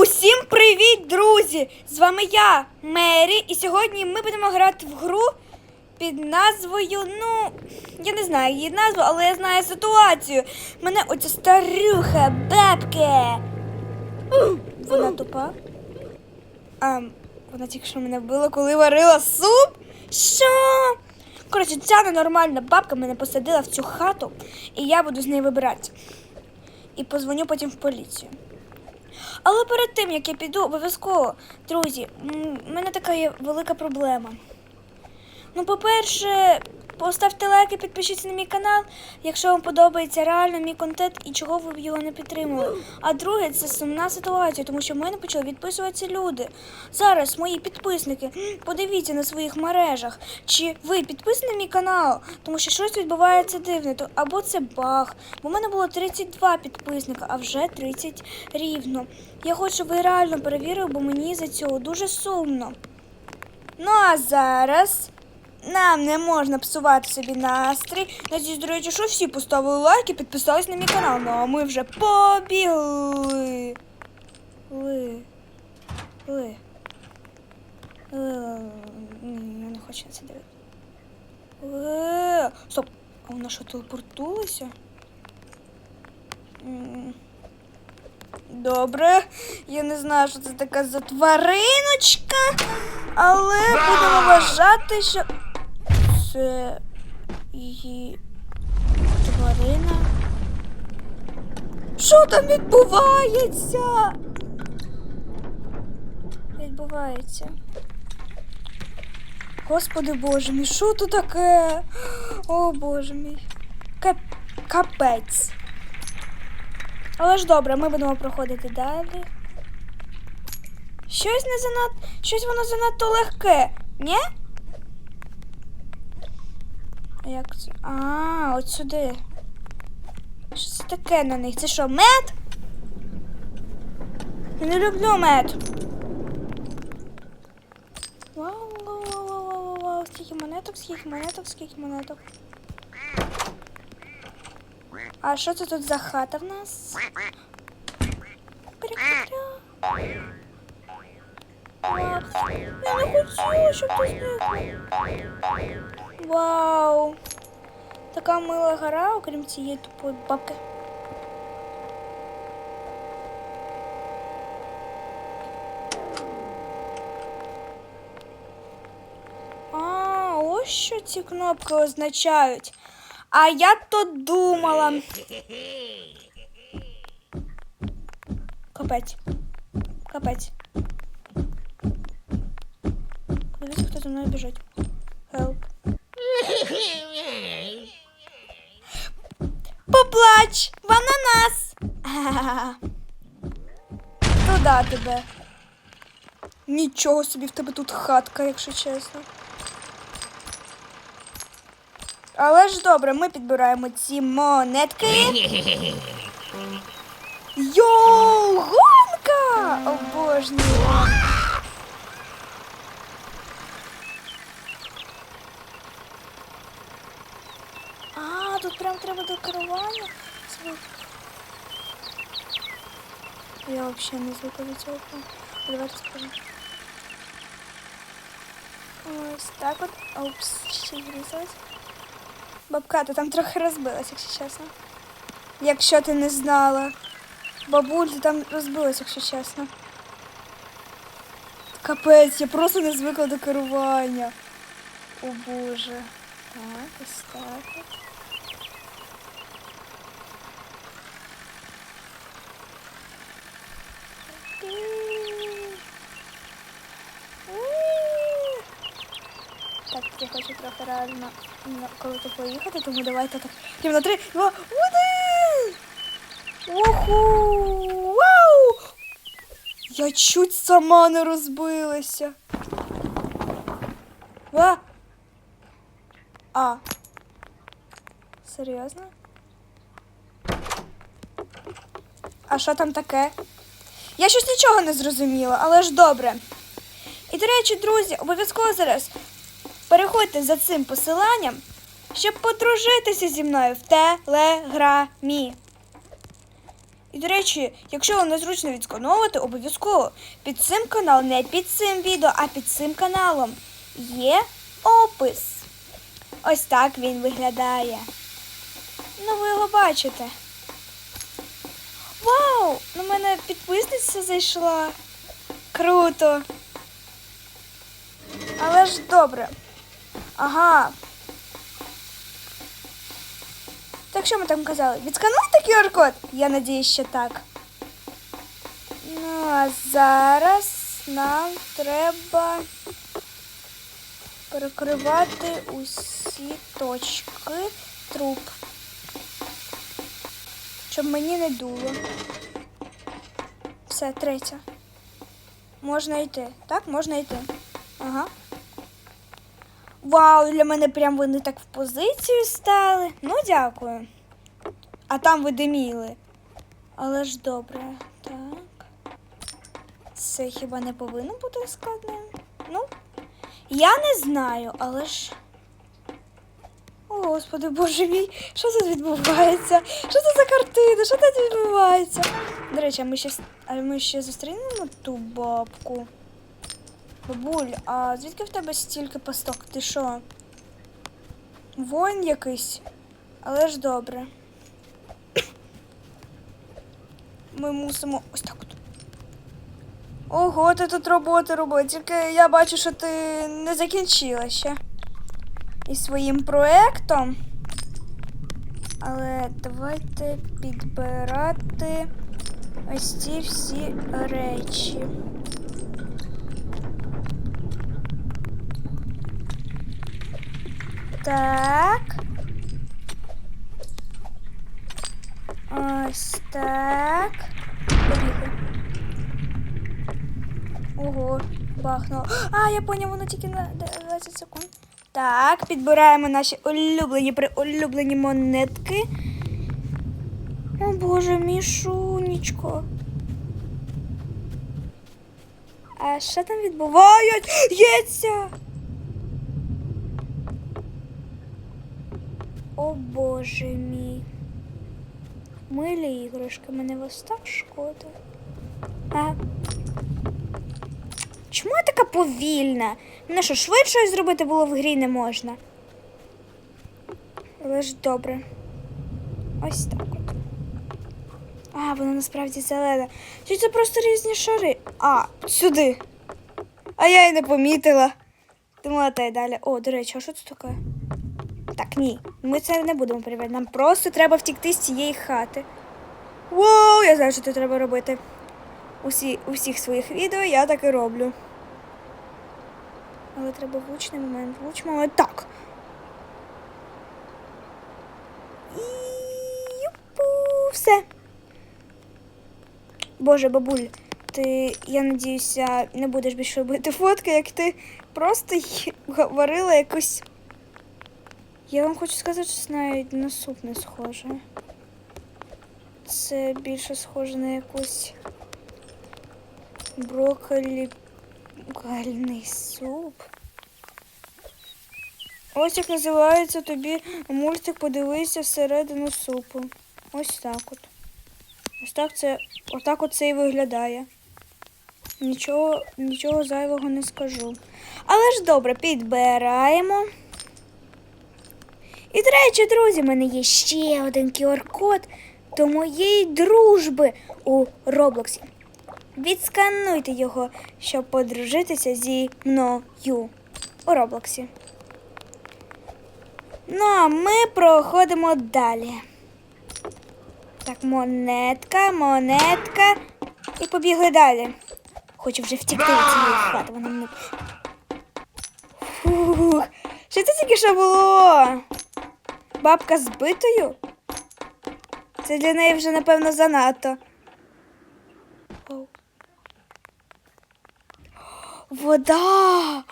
Усім привіт, друзі! З вами я, Мері, і сьогодні ми будемо грати в гру під назвою, ну, я не знаю її назву, але я знаю ситуацію. Мене оця старуха, бабка. Вона тупа. А, вона тільки що мене вбила, коли варила суп. Що? Коротше, ця ненормальна бабка мене посадила в цю хату, і я буду з нею вибиратися. І позвоню потім в поліцію. Але перед тим, як я піду, обов'язково, друзі, в мене така є велика проблема. Ну, по-перше, поставте лайк і підпишіться на мій канал, якщо вам подобається реально мій контент і чого ви б його не підтримали. А друге, це сумна ситуація, тому що в мене почали відписуватися люди. Зараз мої підписники, подивіться на своїх мережах, чи ви підписані на мій канал, тому що щось відбувається дивне, то або це баг. Бо в мене було 32 підписника, а вже 30 рівно. Я хочу, щоб ви реально перевірили, бо мені за цього дуже сумно. Ну а зараз нам не можна псувати собі настрій. Надіюсь, до речі, що всі поставили лайк і підписались на мій канал. Ну а ми вже побігли. Ли. Ли. Ли. Ні, я не хочу на це дивитися. Стоп, а вона що телепортулася? Добре, я не знаю, що це така за твариночка, але будемо вважати, що це її тварина. Що там відбувається? Відбувається. Господи Боже мій, що тут таке? О Боже мій. Кап... Капець. Але ж добре, ми будемо проходити далі. Щось не занадто. Щось воно занадто легке, ні? А як це? А, от сюди. Що це таке на них? Це що, мед? Я не люблю мед. Вау, вау, вау, вау, вау, вау. Скільки монеток, скільки монеток, скільки монеток. А що це тут за хата в нас? Прикря. Я не хотіла, щоб ти зникла. Вау. Така мила гора, окрім цієї тупої бабки. А, ось що ці кнопки означають. А я то думала. Капець. Капець. Подивіться, хто за мною біжить. Поплач! В ананас! Туда тебе. Нічого собі в тебе тут хатка, якщо чесно. Але ж добре, ми підбираємо ці монетки. Йоу, гонка! Обожнюю. А, тут прям треба до керування. Звук. Я взагалі не звикла до цього. Давайте спробуємо. Ось так от. Опс, ще врізалась. Бабка, ти там трохи розбилась, якщо чесно. Якщо ти не знала. Бабуль, ти там розбилась, якщо чесно. Капець, я просто не звикла до керування. О боже. Так, ось так от. Хочу трохи реально коли ти поїхати, тому давайте так. Рівно три, два, один! Уху! Вау! Я чуть сама не розбилася. А! А. Серйозно? А що там таке? Я щось нічого не зрозуміла, але ж добре. І, до речі, друзі, обов'язково зараз переходьте за цим посиланням, щоб подружитися зі мною в телеграмі. І, до речі, якщо вам незручно відскановувати, обов'язково під цим каналом, не під цим відео, а під цим каналом є опис. Ось так він виглядає. Ну, ви його бачите. Вау! На мене підписниця зайшла. Круто. Але ж добре. Ага. Так що ми там казали? Відскануйте QR-код? Я надіюсь, що так. Ну, а зараз нам треба перекривати усі точки труб. Щоб мені не дуло. Все, третя. Можна йти. Так, можна йти. Ага. Вау, для мене прям вони так в позицію стали. Ну, дякую. А там ви диміли. Але ж добре. Так. Це хіба не повинно бути складним? Ну, я не знаю, але ж. О, Господи, боже мій, що тут відбувається? Що це за картина? Що тут відбувається? До речі, а ми ще, а ми ще зустрінемо ту бабку. Бабуль, а звідки в тебе стільки пасток? Ти що? Воїн якийсь? Але ж добре. Ми мусимо ось так от. Ого, ти тут роботи робила. Тільки я бачу, що ти не закінчила ще із своїм проектом. Але давайте підбирати ось ці всі речі. Так. Ось так. Ого, бахнуло. А, я поняв, воно тільки на 20 секунд. Так, підбираємо наші улюблені приулюблені монетки. О боже, мішунечко. А що там відбувається? О боже мій. Милі іграшки, мене вас так шкода. А? Чому я така повільна? Мене що, швидше зробити було в грі не можна. Але ж добре. Ось так от. А, вона насправді зелена. Чи це просто різні шари? А, сюди. А я й не помітила. Думала, та й далі. О, до речі, а що це таке? Так, ні, ми це не будемо перевіряти. Нам просто треба втікти з цієї хати. Воу, я знаю, що це треба робити. Усі, у своїх відео я так і роблю. Але треба влучний момент, влучний момент. Так. І юпу, все. Боже, бабуль, ти, я надіюся, не будеш більше робити фотки, як ти просто говорила якусь. Я вам хочу сказати, що навіть на суп не схоже. Це більше схоже на якусь брокколі гальний суп. Ось як називається тобі мультик Подивися всередину супу. Ось так от. Ось так це, отак от це і виглядає. Нічого, нічого зайвого не скажу. Але ж добре, підбираємо. І до речі, друзі, в мене є ще один QR-код до моєї дружби у Роблоксі. Відскануйте його, щоб подружитися зі мною у Роблоксі. Ну, а ми проходимо далі. Так, монетка, монетка. І побігли далі. Хочу вже втікти від цієї хати, вона мене. Фух. Що це тільки що було? Бабка з битою? Це для неї вже, напевно, занадто. Вода!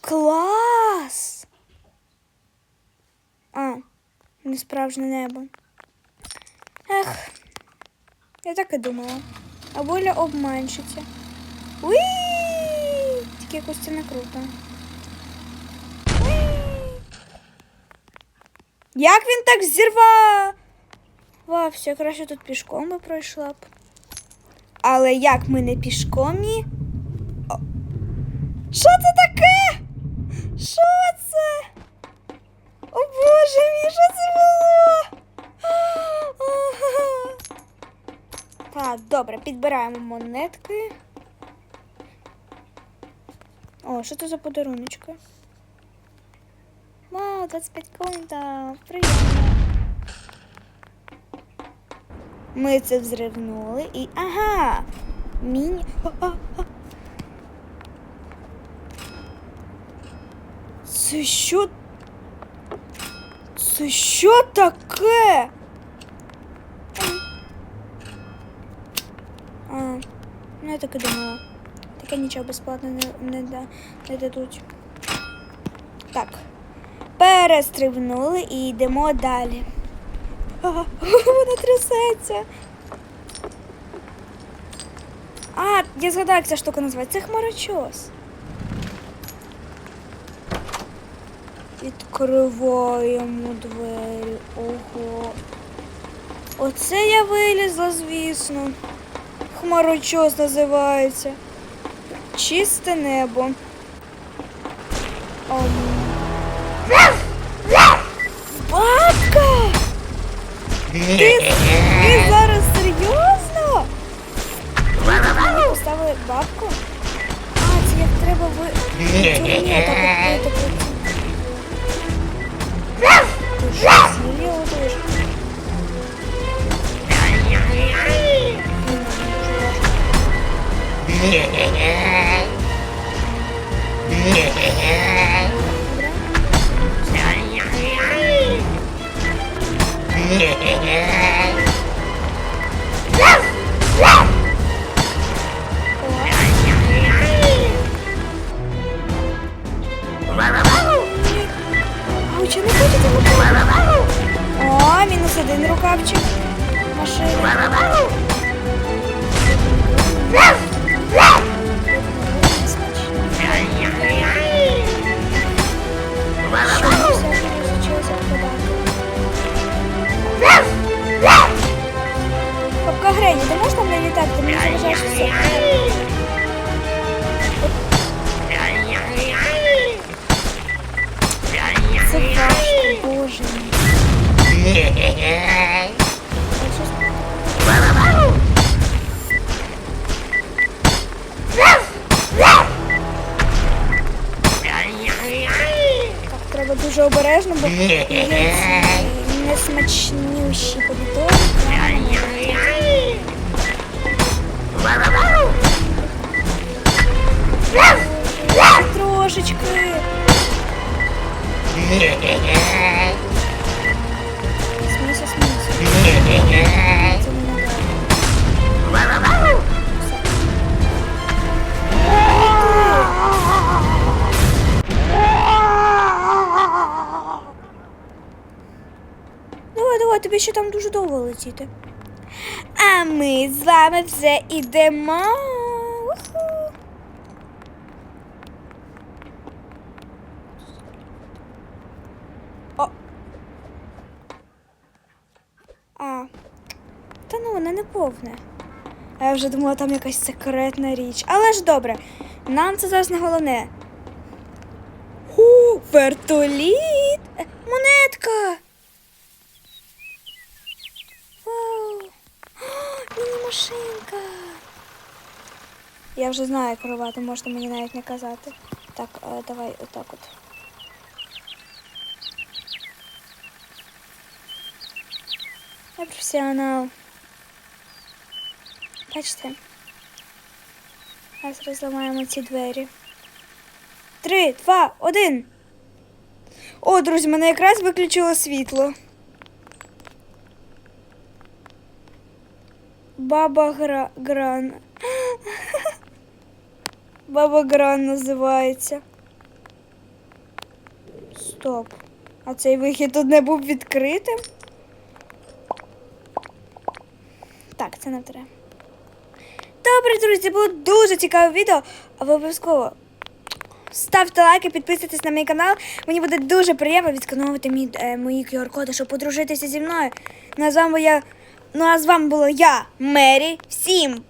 Клас! А, не справжнє небо. Ех, я так і думала. А воля обманщиця. Уі! Тільки якось це. Уі! Як він так зірвав? Вау, все краще тут пішком би пройшла б. Але як ми не пішком ні? Що це таке? Що це? О боже мій, що це було? Так, добре, підбираємо монетки. О, що це за подаруночки? Вау, 25 коінтів. Приємно. Ми це взривнули і. Ага! Міні. А, а, а. Це що? Це що таке? А, ну я так і думала. Таке нічого безплатно не, не, да, не дадуть. Так. Перестрибнули і йдемо далі. А, вона трясеться. А, я згадаю, як ця штука називається. Це хмарочос. Відкриваємо двері. Ого. Оце я вилізла, звісно. Хмарочос називається. Чисте небо. Ом. Ти, ти зараз серйозно? Ми поставили бабку? А, це як треба ви. Ні, так от працює. Ти що, серйозно? А О, мінус один рукавчик. треба дуже обережно, бо є ці несмачнющі помідори. Трошечки. Давай, давай, тобі ще там дуже довго летіти. А ми з вами вже ідемо. Уху. О. А. Вона не повне. А я вже думала, там якась секретна річ. Але ж добре, нам це зараз не головне. У, вертоліт! Монетка! Вау! Міні-машинка! Я вже знаю, як керувати, можете мені навіть не казати. Так, е, давай отак от. Я професіонал. Бачите? Зараз розламаємо ці двері. Три, два, один. О, друзі, мене якраз виключило світло. Баба Гра... Гран. Баба Гран називається. Стоп. А цей вихід тут не був відкритим? Так, це не треба. Добре, друзі, це було дуже цікаве відео. А ви обов'язково ставте лайки, підписуйтесь на мій канал. Мені буде дуже приємно відсканувати мій, е, мої QR-коди, щоб подружитися зі мною. Ну, а з вами я Ну а з вами була я, Мері. Всім